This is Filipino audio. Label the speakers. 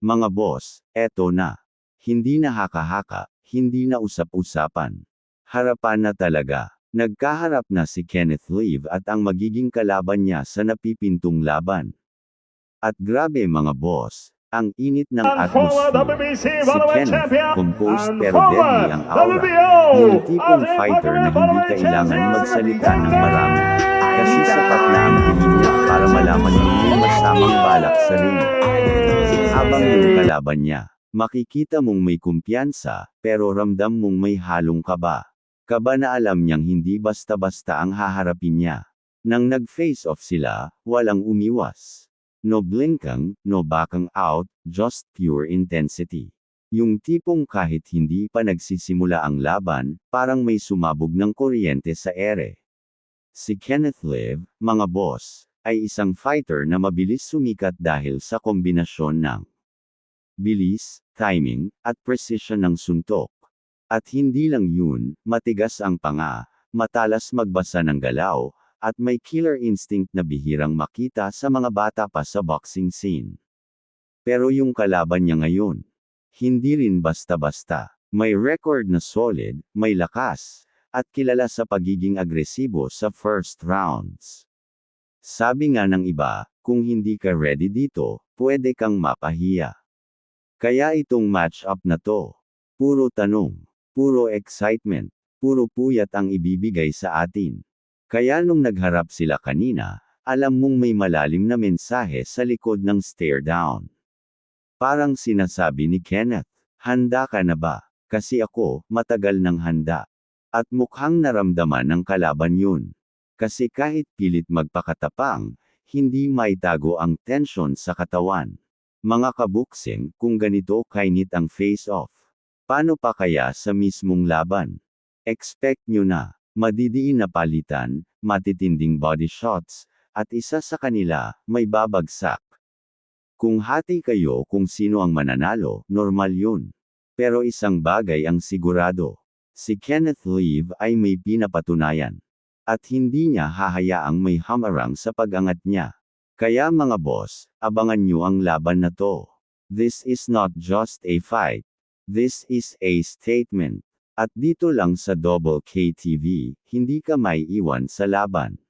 Speaker 1: Mga boss, eto na. Hindi na haka-haka, hindi na usap-usapan. Harapan na talaga. Nagkaharap na si Kenneth Leve at ang magiging kalaban niya sa napipintong laban. At grabe mga boss, ang init ng atmosphere.
Speaker 2: WBC
Speaker 1: Si Kenneth,
Speaker 2: Champion
Speaker 1: composed pero deadly ang aura. Yung tipong fighter na hindi kailangan magsalita ng marami. Kasi sapat na malaman mong may masamang balak sa ring. Habang yung kalaban niya, makikita mong may kumpiyansa, pero ramdam mong may halong kaba. Kaba na alam niyang hindi basta-basta ang haharapin niya. Nang nag-face off sila, walang umiwas. No blinkang, no backing out, just pure intensity. Yung tipong kahit hindi pa nagsisimula ang laban, parang may sumabog ng kuryente sa ere. Si Kenneth Liv, mga boss, ay isang fighter na mabilis sumikat dahil sa kombinasyon ng bilis, timing, at precision ng suntok. At hindi lang yun, matigas ang panga, matalas magbasa ng galaw, at may killer instinct na bihirang makita sa mga bata pa sa boxing scene. Pero yung kalaban niya ngayon, hindi rin basta-basta. May record na solid, may lakas, at kilala sa pagiging agresibo sa first rounds. Sabi nga ng iba, kung hindi ka ready dito, pwede kang mapahiya. Kaya itong match-up na to, puro tanong, puro excitement, puro puyat ang ibibigay sa atin. Kaya nung nagharap sila kanina, alam mong may malalim na mensahe sa likod ng stare down. Parang sinasabi ni Kenneth, handa ka na ba? Kasi ako, matagal nang handa. At mukhang naramdaman ng kalaban yun. Kasi kahit pilit magpakatapang, hindi maitago ang tensyon sa katawan. Mga kabuksing, kung ganito kainit ang face-off. Paano pa kaya sa mismong laban? Expect nyo na, madidiin na palitan, matitinding body shots, at isa sa kanila, may babagsak. Kung hati kayo kung sino ang mananalo, normal yun. Pero isang bagay ang sigurado. Si Kenneth Leve ay may pinapatunayan. At hindi niya hahayaang may hamarang sa pag-angat niya. Kaya mga boss, abangan nyo ang laban na to. This is not just a fight. This is a statement. At dito lang sa Double KTV, hindi ka may iwan sa laban.